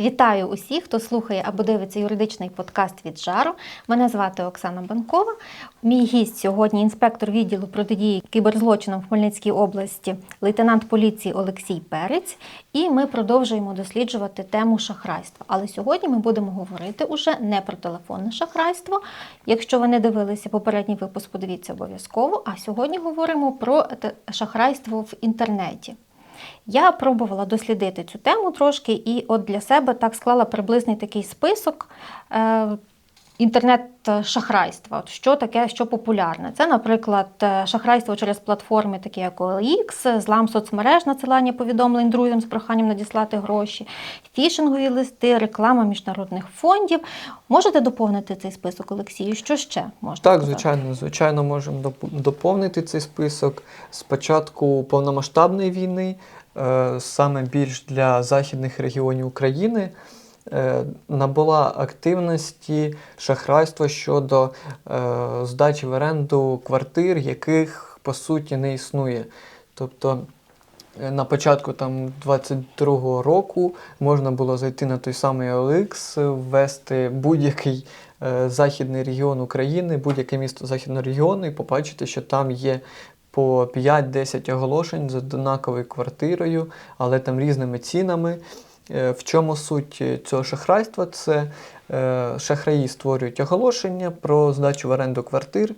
Вітаю усіх, хто слухає або дивиться юридичний подкаст від жару. Мене звати Оксана Банкова. Мій гість сьогодні інспектор відділу протидії кіберзлочинам в Хмельницькій області, лейтенант поліції Олексій Перець. І ми продовжуємо досліджувати тему шахрайства. Але сьогодні ми будемо говорити уже не про телефонне шахрайство. Якщо ви не дивилися попередній випуск, подивіться обов'язково. А сьогодні говоримо про шахрайство в інтернеті. Я пробувала дослідити цю тему трошки, і от для себе так склала приблизний такий список е, інтернет-шахрайства. Що таке, що популярне? Це, наприклад, е, шахрайство через платформи, такі як OLX, злам соцмереж, надсилання повідомлень друзям з проханням надіслати гроші, фішингові листи, реклама міжнародних фондів. Можете доповнити цей список, Олексію? Що ще можна? Так, сказати? звичайно, звичайно, можемо доповнити цей список. З початку повномасштабної війни, саме більш для західних регіонів України, е, набула активності шахрайства щодо е, здачі в оренду квартир, яких по суті не існує. Тобто е, на початку там 22-го року можна було зайти на той самий OLX, ввести будь-який е, західний регіон України, будь-яке місто західного регіону, і побачити, що там є по 5-10 оголошень з однаковою квартирою, але там різними цінами. Е, В чому суть е, цього шахрайства? Це е, шахраї створюють оголошення про здачу в оренду квартир.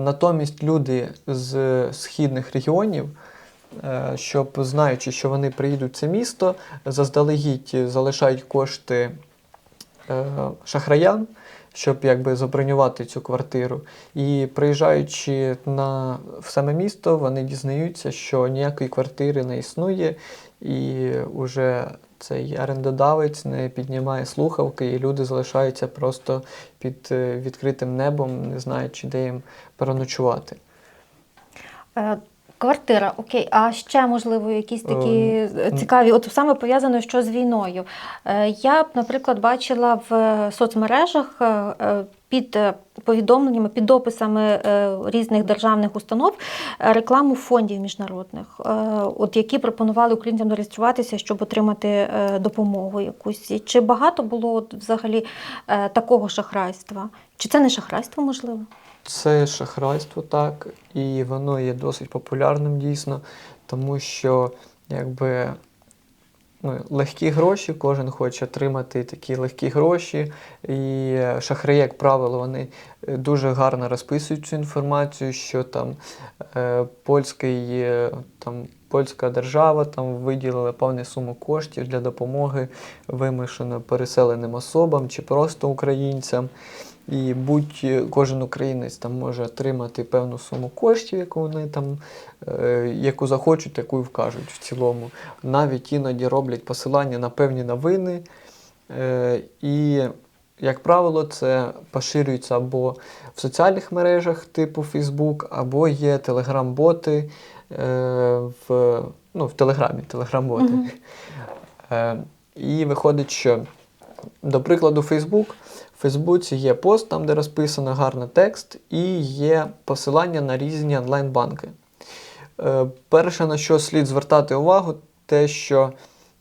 Натомість люди з східних регіонів, щоб знаючи, що вони приїдуть в це місто, заздалегідь залишають кошти шахраям, щоб якби забронювати цю квартиру. І приїжджаючи на в саме місто, вони дізнаються, що ніякої квартири не існує, і вже цей орендодавець не піднімає слухавки, і люди залишаються просто під е, відкритим небом, не знаючи, де їм переночувати. Квартира, окей, а ще можливо якісь такі Ем, цікаві, от саме пов'язано що з війною. Е, Я б, наприклад, бачила в е, соцмережах е, під повідомленнями, під дописами е, різних державних установ рекламу фондів міжнародних, от які пропонували українцям зареєструватися, щоб отримати допомогу якусь. Чи багато було от взагалі такого шахрайства? Чи це не шахрайство можливо? Це шахрайство, так, і воно є досить популярним дійсно, тому що якби ну, легкі гроші, кожен хоче отримати такі легкі гроші. І шахраї, як правило, вони е, дуже гарно розписують цю інформацію, що там е, польський, е, там, польська держава там виділила певну суму коштів для допомоги вимушено переселеним особам чи просто українцям. І будь кожен українець там може отримати певну суму коштів, яку вони там, е, яку захочуть, таку і вкажуть в цілому. Навіть іноді роблять посилання на певні новини. Е, і, як правило, це поширюється або в соціальних мережах типу Facebook, або є телеграм-боти е, в, ну, в Телеграмі, телеграм-боти. Мгм. Е, і виходить, що, до прикладу, Facebook. В Фейсбуці є пост, там, де розписано гарний текст, і є посилання на різні онлайн-банки. Е, перше, на що слід звертати увагу, те, що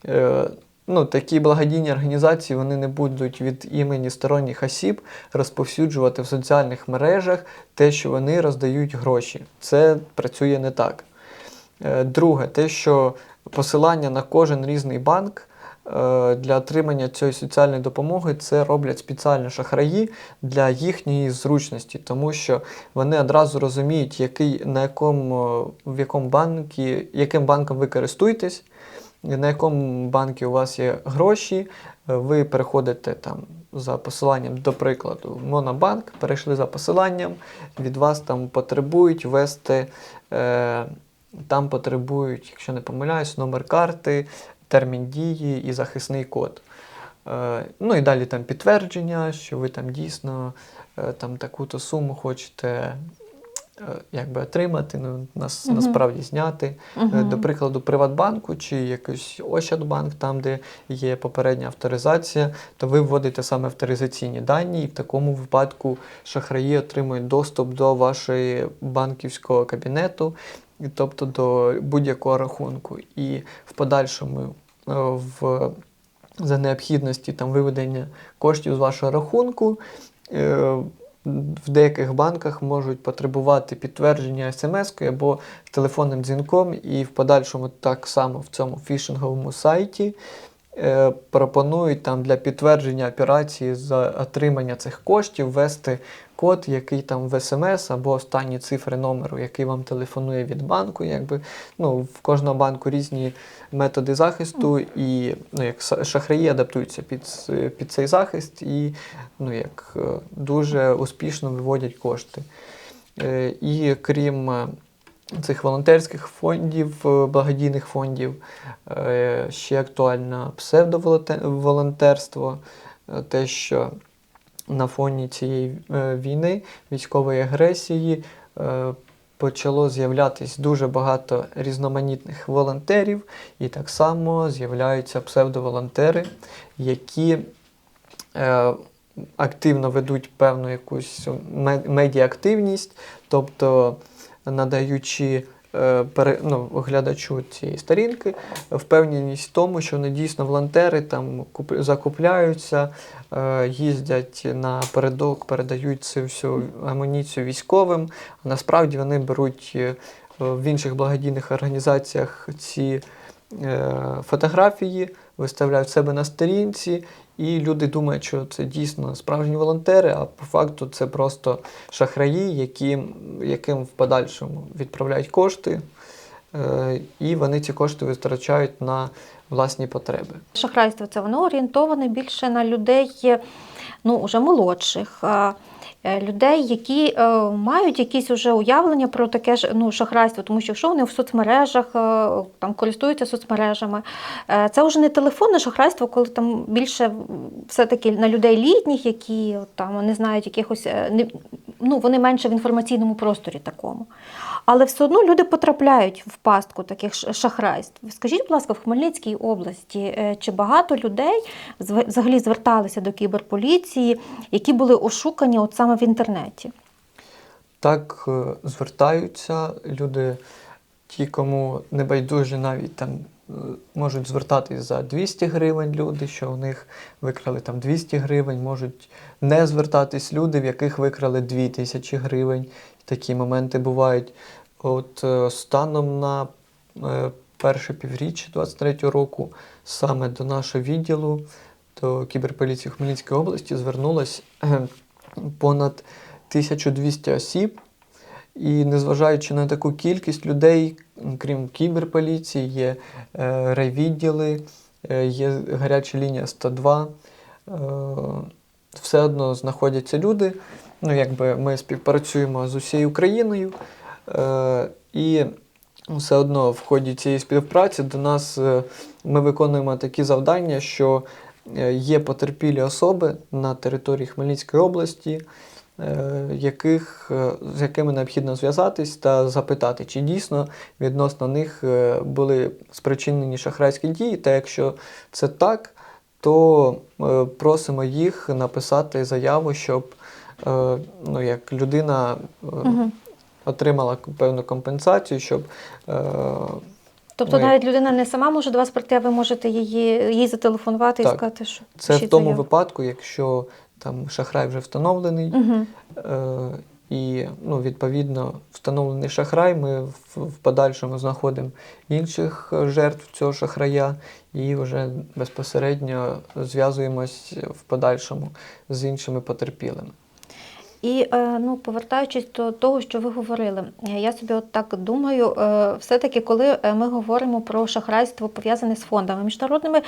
е, ну, такі благодійні організації вони не будуть від імені сторонніх осіб розповсюджувати в соціальних мережах те, що вони роздають гроші. Це працює не так. Е, Друге, те, що посилання на кожен різний банк для отримання цієї соціальної допомоги це роблять спеціально шахраї для їхньої зручності, тому що вони одразу розуміють, який, на якому, в якому банкі, яким банком ви користуєтесь, на якому банку у вас є гроші, е, ви переходите там за посиланням, до прикладу, в Монобанк, перейшли за посиланням, від вас там потребують ввести. Е, там потребують, якщо не помиляюсь, номер карти, термін дії і захисний код. Е, ну і далі там підтвердження, що ви там дійсно е, там таку-то суму хочете е, якби отримати, ну, нас, Мгм. насправді зняти. Е, Мгм. До прикладу, Приватбанку чи якийсь Ощадбанк, там, де є попередня авторизація, то ви вводите саме авторизаційні дані, і в такому випадку шахраї отримують доступ до вашої банківського кабінету, тобто до будь-якого рахунку. І в подальшому е, в за необхідності там, виведення коштів з вашого рахунку. Е, В деяких банках можуть потребувати підтвердження смс-кою або телефонним дзвінком, і в подальшому так само в цьому фішинговому сайті е, пропонують там для підтвердження операції за отримання цих коштів ввести код, який там в смс або останні цифри номеру, який вам телефонує від банку. Якби ну в кожного банку різні методи захисту, і ну як шахраї адаптуються під, під цей захист і ну як е, дуже успішно виводять кошти. Е, І крім е, цих волонтерських фондів, благодійних фондів, ще актуально псевдоволонтерство, те, що на фоні цієї е, війни, військової агресії, е, почало з'являтись дуже багато різноманітних волонтерів, і так само з'являються псевдоволонтери, які е, активно ведуть певну якусь ме- медіаактивність, тобто надаючи ну, глядачу цієї сторінки впевненість в тому, що вони дійсно волонтери там куп- закупляються, е, їздять на передок, передають цю всю амуніцію військовим. А насправді вони беруть е, в інших благодійних організаціях ці е, фотографії, виставляють себе на сторінці, і люди думають, що це дійсно справжні волонтери, а по факту це просто шахраї, які, яким в подальшому відправляють кошти, е, і вони ці кошти витрачають на власні потреби. Шахрайство це воно орієнтоване більше на людей ну, уже молодших. Е, Людей, які е, мають якісь уже уявлення про таке ж ну, шахрайство, тому що якщо вони в соцмережах е, там користуються соцмережами, це вже не телефонне шахрайство, коли там більше все-таки на людей літніх, які там не знають якихось ну, вони менше в інформаційному просторі такому. Але все одно люди потрапляють в пастку таких шахрайств. Скажіть, будь ласка, в Хмельницькій області чи багато людей взагалі зверталися до кіберполіції, які були ошукані от саме в інтернеті? Так е, звертаються люди, ті, кому не байдуже навіть там е, можуть звертатись за 200 гривень люди, що у них викрали там 200 гривень, можуть не звертатись люди, в яких викрали 2000 гривень. Такі моменти бувають. От е, станом на перше півріччя 23 року саме до нашого відділу, до кіберполіції Хмельницької області звернулось понад 1200 осіб. І незважаючи на таку кількість людей, крім кіберполіції, є е, райвідділи, е, є гаряча лінія 102, е, все одно знаходяться люди. Ну, якби ми співпрацюємо з усією Україною, е, і все одно в ході цієї співпраці до нас е, ми виконуємо такі завдання, що є потерпілі особи на території Хмельницької області, е, яких, е, з якими необхідно зв'язатись та запитати, чи дійсно відносно них е, були спричинені шахрайські дії. Та якщо це так, то е, просимо їх написати заяву, щоб е, ну, як людина е, Угу. отримала певну компенсацію, щоб е, Тобто Ми- навіть людина не сама може до вас прийти, а ви можете її, їй зателефонувати Так. і сказати, що це в тому заяву. випадку, якщо там шахрай вже встановлений, Мгм. Е, і ну, відповідно встановлений шахрай. Ми в, в подальшому знаходимо інших жертв цього шахрая і вже безпосередньо зв'язуємось в подальшому з іншими потерпілими. І е, ну, повертаючись до того, що ви говорили, я собі от так думаю, е, все-таки, коли е, ми говоримо про шахрайство пов'язане з фондами міжнародними,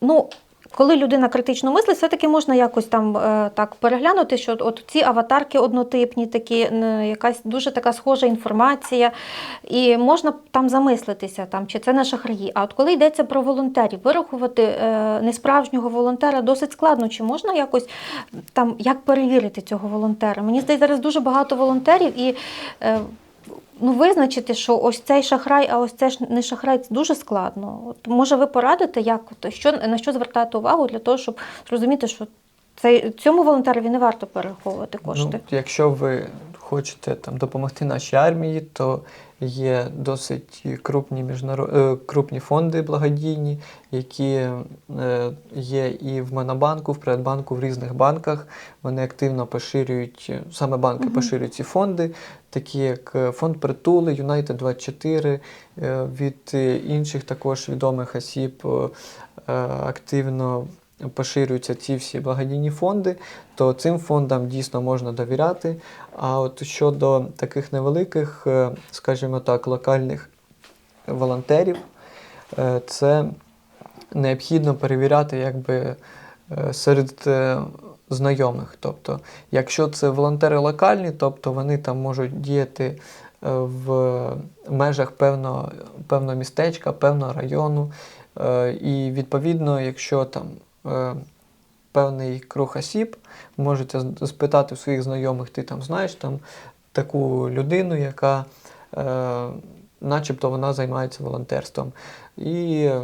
ну. Коли людина критично мислить, все-таки можна якось там е, так переглянути, що от ці аватарки однотипні, такі, якась дуже така схожа інформація, і можна там замислитися, там, чи це не шахраї. А от коли йдеться про волонтерів, вирахувати е, несправжнього волонтера досить складно. Чи можна якось там як перевірити цього волонтера? Мені здається, зараз дуже багато волонтерів і. Ну, визначити, що ось цей шахрай, а ось це ж не шахрай, це дуже складно. От, може, ви порадите, як, що, на що звертати увагу для того, щоб зрозуміти, що цей, цьому волонтерові не варто перераховувати кошти. Ну, якщо ви хочете там допомогти нашій армії, то є досить крупні, міжнаро... е, крупні фонди благодійні, які е, є і в Монобанку, в Приватбанку, в різних банках. Вони активно поширюють, саме банки Мгм. поширюють ці фонди, такі як е, фонд Притули, Юнайтед 24 е, від інших також відомих осіб активно поширюються ці всі благодійні фонди, то цим фондам дійсно можна довіряти. А от щодо таких невеликих, е, скажімо так, локальних волонтерів, е, це необхідно перевіряти якби е, серед знайомих. Тобто, якщо це волонтери локальні, тобто вони там можуть діяти в межах певного, певного містечка, певного району. І відповідно, якщо там певний круг осіб, можете спитати у своїх знайомих, ти там знаєш там таку людину, яка е, начебто вона займається волонтерством. І е,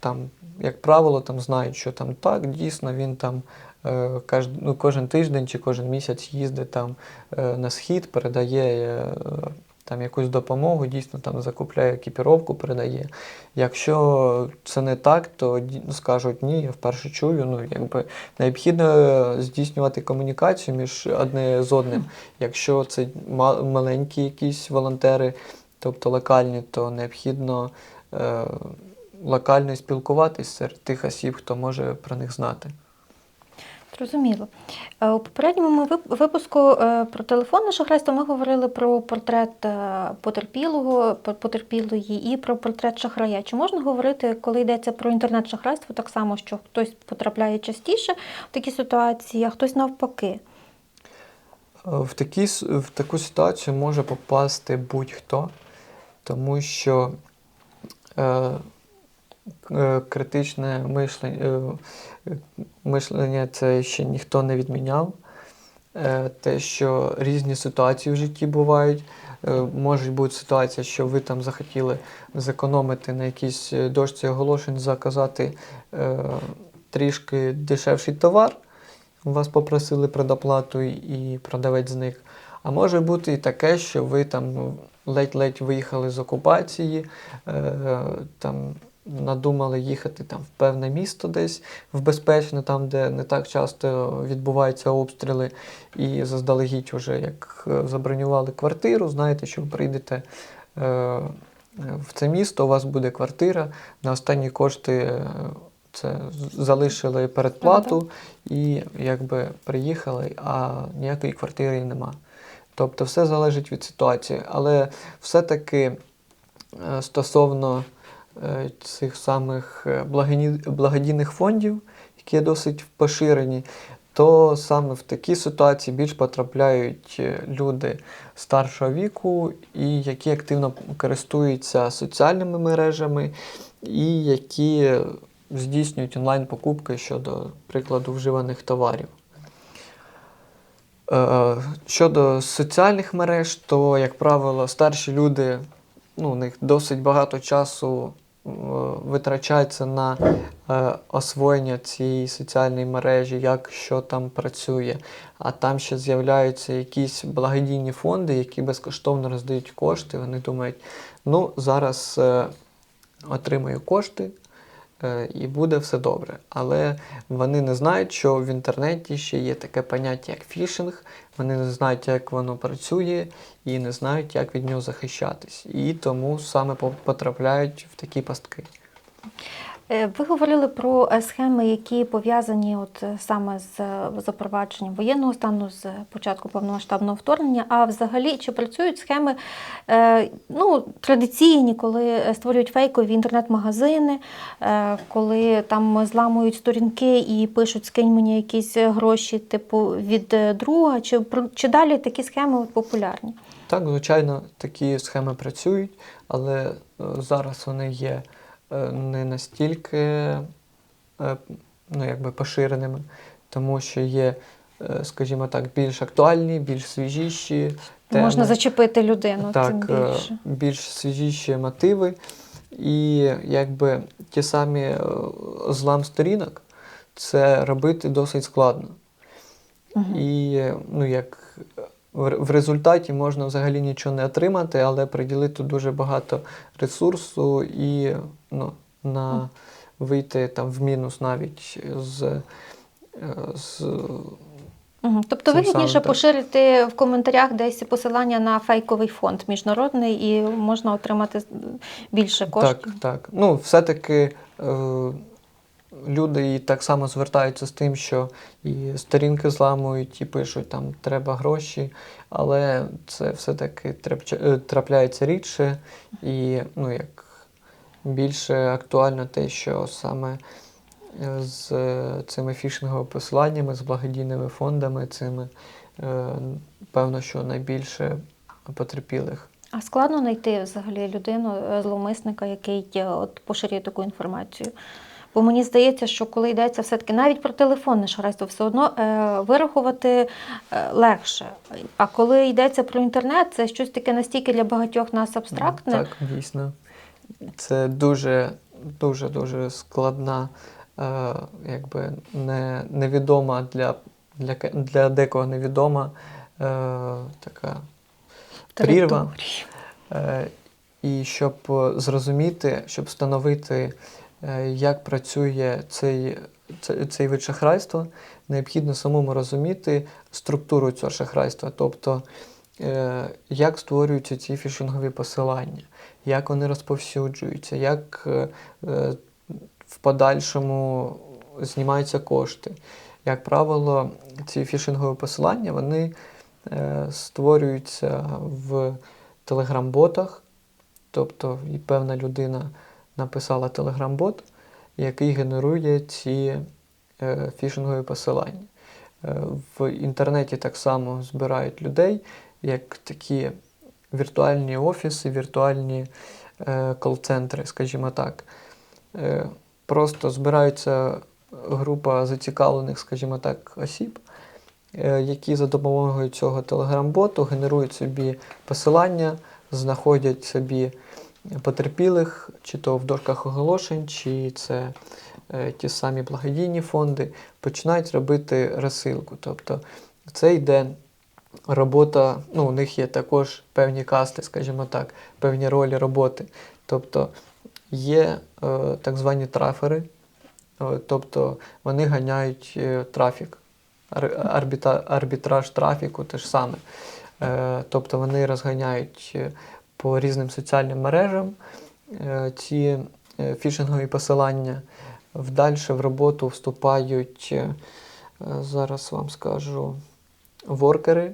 там, як правило, там знають, що там так, дійсно він там е, ну, кожен тиждень чи кожен місяць їздить там е, на схід, передає там якусь допомогу, дійсно там закупляє екіпіровку, передає. Якщо це не так, то скажуть ні, я вперше чую. Ну, якби необхідно здійснювати комунікацію між одне з одним. Якщо це маленькі якісь волонтери, тобто локальні, то необхідно е, локально спілкуватись серед тих осіб, хто може про них знати. Зрозуміло. Е, У попередньому випуску е, про телефонне шахрайство ми говорили про портрет е, потерпілого, потерпілої і про портрет шахрая. Чи можна говорити, коли йдеться про інтернет-шахрайство, так само, що хтось потрапляє частіше в такі ситуації, а хтось навпаки? В, такі, в таку ситуацію може попасти будь-хто, тому що е, критичне мишлення, е, мишлення це ще ніхто не відміняв. Е, те, що різні ситуації в житті бувають. Е, може бути ситуація, що ви там захотіли зекономити на якійсь е, дошці оголошень, заказати е, трішки дешевший товар. Вас попросили предоплату і продавець зник. А може бути і таке, що ви там ледь-ледь виїхали з окупації, е, там надумали їхати там в певне місто десь в безпечне, там, де не так часто відбуваються обстріли, і заздалегідь уже як е, забронювали квартиру, знаєте, що ви прийдете. Е, в це місто у вас буде квартира, на останні кошти е, це залишили передплату і якби приїхали, а ніякої квартири нема. Тобто все залежить від ситуації. Але все-таки е, стосовно цих самих е, благодійних фондів, які досить поширені, то саме в такі ситуації більш потрапляють е, люди старшого віку, і які активно користуються соціальними мережами, і які здійснюють онлайн-покупки щодо прикладу вживаних товарів. Е, Щодо соціальних мереж, то, як правило, старші люди, ну, у них досить багато часу е, витрачається на е, освоєння цієї соціальної мережі, як що там працює. А там ще з'являються якісь благодійні фонди, які безкоштовно роздають кошти. Вони думають, ну, зараз е, отримаю кошти, е, і буде все добре. Але вони не знають, що в інтернеті ще є таке поняття, як фішинг. Вони не знають, як воно працює, і не знають, як від нього захищатись. І тому саме по- потрапляють в такі пастки. Е, Ви говорили про е, схеми, які пов'язані от е, саме з запровадженням воєнного стану, з початку повномасштабного вторгнення. А взагалі, чи працюють схеми ну, традиційні, коли створюють фейкові інтернет-магазини, коли там зламують сторінки і пишуть скинь мені якісь гроші, типу від друга, чи, чи далі такі схеми популярні? Так, звичайно, такі схеми працюють, але зараз вони є не настільки е, ну, якби поширеними, тому що є, е, скажімо так, більш актуальні, більш свіжіші теми. Можна зачепити людину тим так, е, більше. більш свіжіші мотиви. І якби ті самі е, злам сторінок, це робити досить складно. Мгм. І е, ну, як в, результаті можна взагалі нічого не отримати, але приділити дуже багато ресурсу і ну, на вийти там в мінус навіть з. е, з. Тобто вигідніше поширити в коментарях десь посилання на фейковий фонд міжнародний і можна отримати більше коштів. Так, так. Ну, все-таки е, люди і так само звертаються з тим, що і сторінки зламують, і пишуть, там треба гроші, але це все-таки е, трапляється рідше, і ну, як більше актуально те, що саме е, з е, цими фішинговими посиланнями, з благодійними фондами, цими, певно, що найбільше потерпілих. А складно знайти взагалі людину, зловмисника, який от поширює таку інформацію. Бо мені здається, що коли йдеться все-таки навіть про телефонне шахрайство, все одно е, вирахувати е, легше. А коли йдеться про інтернет, це щось таке настільки для багатьох нас абстрактне. Так, дійсно. Це дуже, дуже, дуже складна, е, якби не, невідома для, для, для декого невідома е, така прірва. Е, І щоб е, зрозуміти, щоб встановити, як працює цей, цей, вид шахрайства, необхідно самому розуміти структуру цього шахрайства, тобто е, як створюються ці фішингові посилання, як вони розповсюджуються, як е, е, в подальшому знімаються кошти. Як правило, ці фішингові посилання вони е, створюються в телеграм-ботах, тобто і певна людина написала телеграм-бот, який генерує ці е, фішингові посилання. Е, в інтернеті так само збирають людей, як такі віртуальні офіси, віртуальні е, кол-центри, скажімо так. Е, просто збираються група зацікавлених, скажімо так, осіб, е, які за допомогою цього телеграм-боту генерують собі посилання, знаходять собі потерпілих, чи то в дошках оголошень, чи це е, ті самі благодійні фонди, починають робити розсилку. Тобто це йде робота, ну, у них є також певні касти, скажімо так, певні ролі роботи. Тобто є е, так звані трафери, е, тобто вони ганяють е, трафік, ар- арбіта, арбітраж трафіку те ж саме. Е, тобто вони розганяють е, по різним соціальним мережам е, ці е, фішингові посилання. Вдальше в роботу вступають, е, зараз вам скажу, воркери,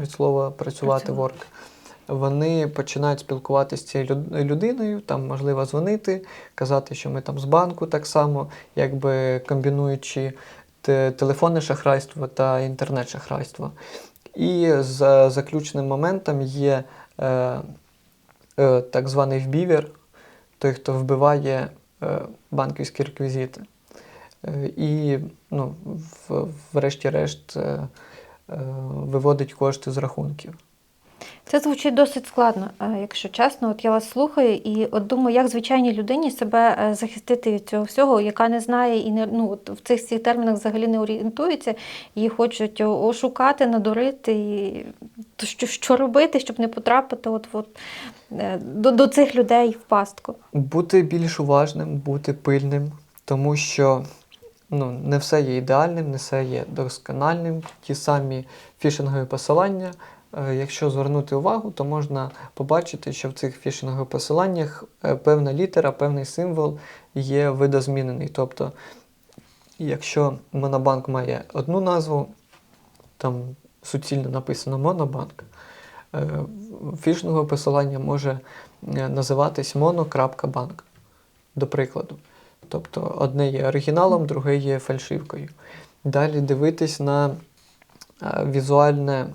від слова працювати ворк. Вони починають спілкуватися з цією людиною, там можливо дзвонити, казати, що ми там з банку так само, якби комбінуючи телефонне шахрайство та інтернет-шахрайство. І за заключним моментом є е, так званий вбівер, той, хто вбиває е, банківські реквізити. Е, і, ну, врешті-решт, е, е, виводить кошти з рахунків. Це звучить досить складно, е, якщо чесно. От я вас слухаю і от думаю, як звичайній людині себе е, захистити від цього всього, яка не знає і не ну от в цих всіх термінах взагалі не орієнтується, її хочуть ошукати, надурити. І що, що робити, щоб не потрапити от, от, е, до, до цих людей в пастку. Бути більш уважним, бути пильним, тому що ну, не все є ідеальним, не все є доскональним. Ті самі фішингові посилання. Е, Якщо звернути увагу, то можна побачити, що в цих фішингових посиланнях е, певна літера, певний символ є видозмінений. Тобто, якщо Монобанк має одну назву, там суцільно написано Монобанк, е, фішингове посилання може називатись mono.bank, до прикладу. Тобто одне є оригіналом, друге є фальшивкою. Далі дивитись на візуальне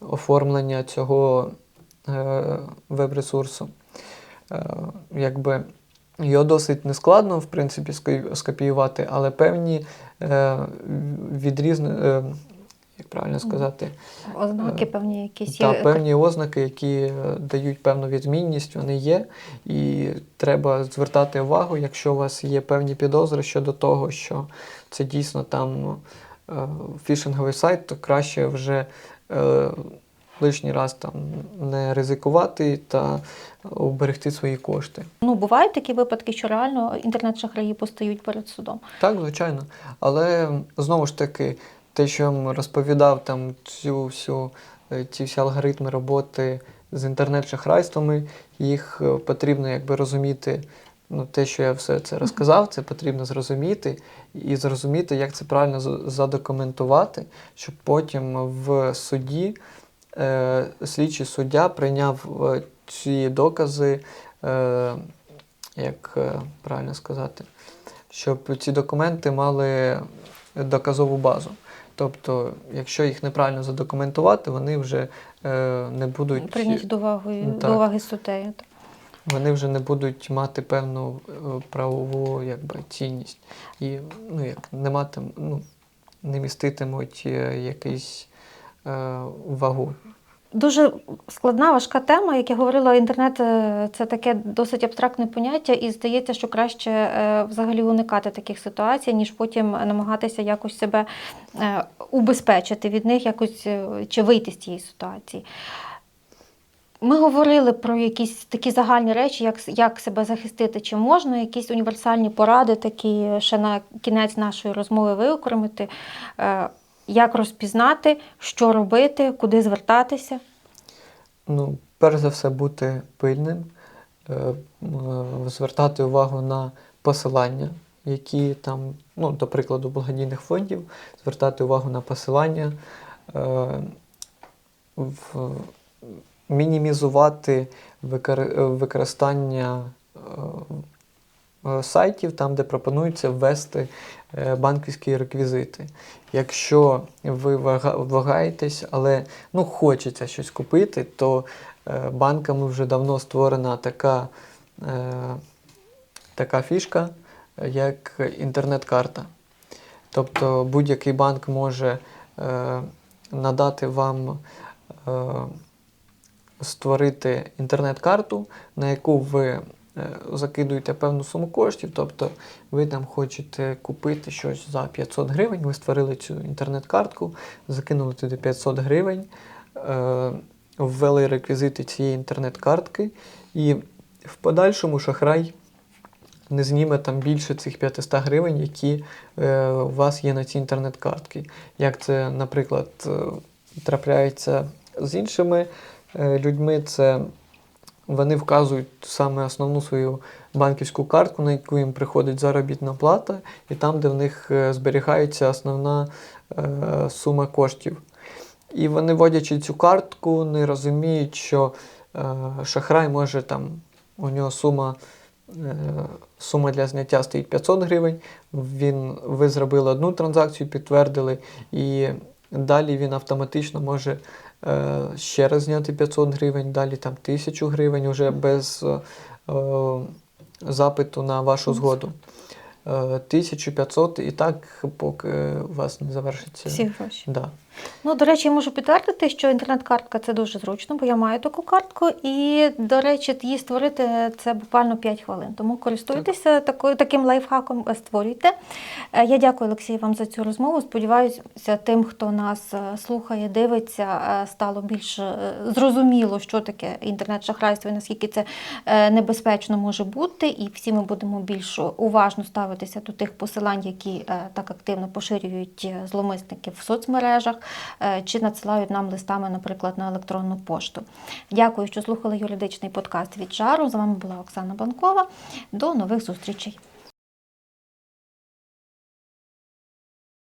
оформлення цього е, веб-ресурсу. Е, якби його досить нескладно, в принципі, скопіювати, але певні е, відрізні, як правильно сказати, Ознаки певні якісь є. та певні ознаки, які дають певну відмінність, вони є. І треба звертати увагу, якщо у вас є певні підозри щодо того, що це дійсно там фішинговий сайт, то краще вже лишній раз там не ризикувати та уберегти свої кошти. Ну, бувають такі випадки, що реально інтернет-шахраї постають перед судом. Так, звичайно. Але знову ж таки, те, що я вам розповідав, там цю всю е, ці всі алгоритми роботи з інтернет-шахрайствами, їх е, потрібно якби розуміти. Ну, те, що я все це розказав, це потрібно зрозуміти і зрозуміти, як це правильно задокументувати, щоб потім в суді е, слідчий суддя прийняв е, ці докази, е, як е, правильно сказати, щоб ці документи мали доказову базу. Тобто, якщо їх неправильно задокументувати, вони вже е, не будуть Прийняті до уваги, Ну, до уваги суддею. Вони вже не будуть мати певну е, правову якби, цінність. І ну, як, не, матим, ну, не міститимуть е, якийсь е, вагу. Дуже складна, важка тема. Як я говорила, інтернет е, це таке досить абстрактне поняття, і здається, що краще взагалі уникати таких ситуацій, ніж потім намагатися якось себе убезпечити від них, якось чи вийти з цієї ситуації. Ми говорили про якісь такі загальні речі, як, як себе захистити, чи можна якісь універсальні поради, такі ще на кінець нашої розмови виокремити, е, як розпізнати, що робити, куди звертатися. Ну, перш за все, бути пильним, е, м, звертати увагу на посилання, які там, ну, до прикладу, благодійних фондів, звертати увагу на посилання, е, в, мінімізувати використання е, сайтів, там, де пропонується ввести е, банківські реквізити. Якщо ви вагаєтесь, але ну, хочеться щось купити, то е, банками вже давно створена така, така фішка, як інтернет-карта. Тобто будь-який банк може надати вам створити інтернет-карту, на яку ви е, закидуєте певну суму коштів. Тобто ви там хочете купити щось за 500 гривень, ви створили цю інтернет-картку, закинули туди 500 гривень, е, ввели реквізити цієї інтернет-картки, і в подальшому шахрай не зніме там більше цих 500 гривень, які е, у вас є на цій інтернет-картці. Як це, наприклад, е, трапляється з іншими людьми, це вони вказують саме основну свою банківську картку, на яку їм приходить заробітна плата, і там, де в них е, зберігається основна е, сума коштів. І вони, вводячи цю картку, не розуміють, що е, шахрай може там, у нього сума, е, сума для зняття стоїть 500 гривень. Він, ви зробили одну транзакцію, підтвердили, і далі він автоматично може е, ще раз зняти 500 гривень, далі там 1000 гривень уже без е, е, запиту на вашу згоду. Е, 1500 і так, поки у вас не завершиться. Всі гроші. Да. Ну, до речі, я можу підтвердити, що інтернет-картка це дуже зручно, бо я маю таку картку, і, до речі, її створити це буквально 5 хвилин. Тому користуйтеся такою, таким лайфхаком, е, створюйте. Е, Я дякую, Олексій, вам за цю розмову. Сподіваюся, тим, хто нас е, слухає, дивиться, е, стало більш е, зрозуміло, що таке інтернет-шахрайство і наскільки це е, небезпечно може бути. І всі ми будемо більш уважно ставитися до тих посилань, які е, так активно поширюють е, зломисники в соцмережах е, чи надсилають нам листами, наприклад, на електронну пошту. Дякую, що слухали юридичний подкаст від Жару. З вами була Оксана Банкова. До нових зустрічей.